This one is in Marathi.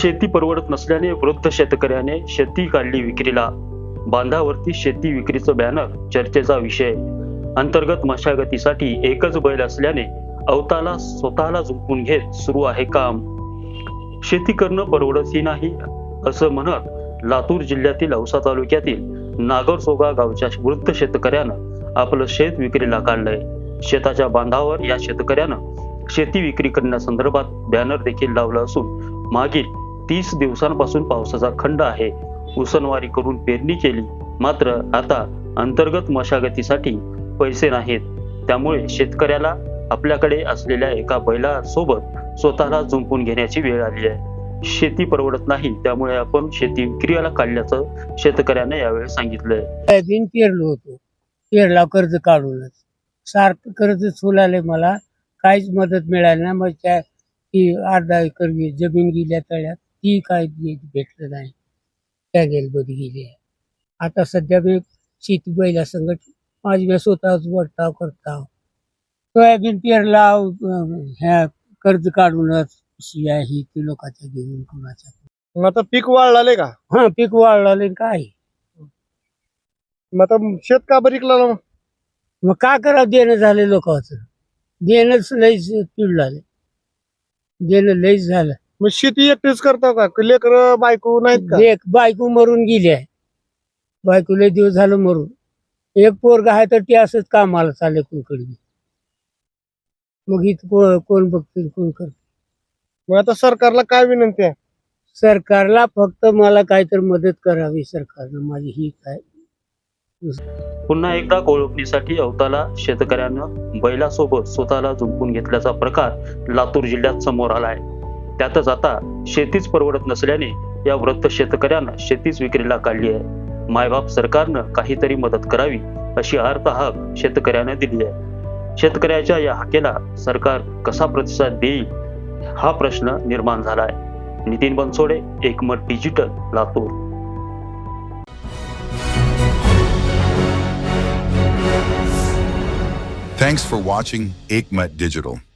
शेती परवडत नसल्याने वृद्ध शेतकऱ्याने शेती काढली विक्रीला. बांधावरती शेती विक्रीचं बॅनर चर्चेचा विषय. अंतर्गत मशागतीसाठी एकच बैल असल्याने अवताला स्वतःला झुंपून घेत सुरू आहे काम. शेती करणं परवडतही नाही असं म्हणत लातूर जिल्ह्यातील औसा तालुक्यातील नागरसोगा गावच्या वृद्ध शेतकऱ्यानं आपलं शेत विक्रीला काढलंय. शेताच्या बांधावर या शेतकऱ्यानं शेती विक्री करण्यासंदर्भात बॅनर देखील लावला असून मागील तीस दिवसांपासून पावसाचा खंड आहे. उसनवारी करून पेरणी केली. मात्र आता अंतर्गत मशागतीसाठी पैसे नाहीत. त्यामुळे शेतकऱ्याला आपल्याकडे असलेल्या एका बैलासोबत स्वतःला जुंपून घेण्याची वेळ आली आहे. शेती परवडत नाही त्यामुळे आपण शेती विक्रीला काढल्याचं शेतकऱ्याने यावेळी सांगितलंय. सोयाबीन पेरलो होतो. पेरला कर्ज काढूनच. सारखं कर्ज फुलाले मला काहीच मदत मिळाली नाही. मग त्या अर्धा एकर जमीन गेल्या तळ्यात. ती काय भेटलं नाही. त्या गेलबदी गेली आहे. आता सध्या मी शेती बैला माझी मी स्वतःच वडताव करताव. सोयाबीन पेरला ह्या कर्ज काढूनच शिया ही ती लोकांच्या घेऊन कोणाच्या? मग आता पीक वाढलाय का? हा पीक वाढलं काय? मग आता शेत का बरं इकला मग? मग काय करावं देणं झाले लोकांचं. देणंच लईच पिड झाले देणं लईच झालं. मग शेती एकटीच करता का? लेकर बायको नाहीत का? एक बायको मरून गेली आहे. बायको लय दिवस झालं मरून. एक पोरग आहे तर ते असंच कामाला चालले कोणकडे. मग इथं को- कोण बघतील कोण करतील? मग आता सरकारला काय विनंती आहे? सरकारला फक्त मला काहीतरी मदत करावी सरकारनं. माझी ही काय? पुन्हा एकदा कोळपणीसाठी अवताला शेतकऱ्यानं बैलासोबत स्वतःला जुंपून घेतल्याचा प्रकार लातूर जिल्ह्यात समोर आलाय त्यातच आता शेतीच परवडत नसल्याने या वृत्त शेतकऱ्यांना शेतीच विक्रीला काढली आहे. मायबाप सरकारनं काहीतरी मदत करावी अशी अर्थ हाक शेतकऱ्यानं दिली आहे. शेतकऱ्याच्या या हाकेला सरकार कसा प्रतिसाद देईल हा प्रश्न निर्माण झालाय. Nitin Bansode Ekmat digital Latur. Thanks for watching Aikmat Digital.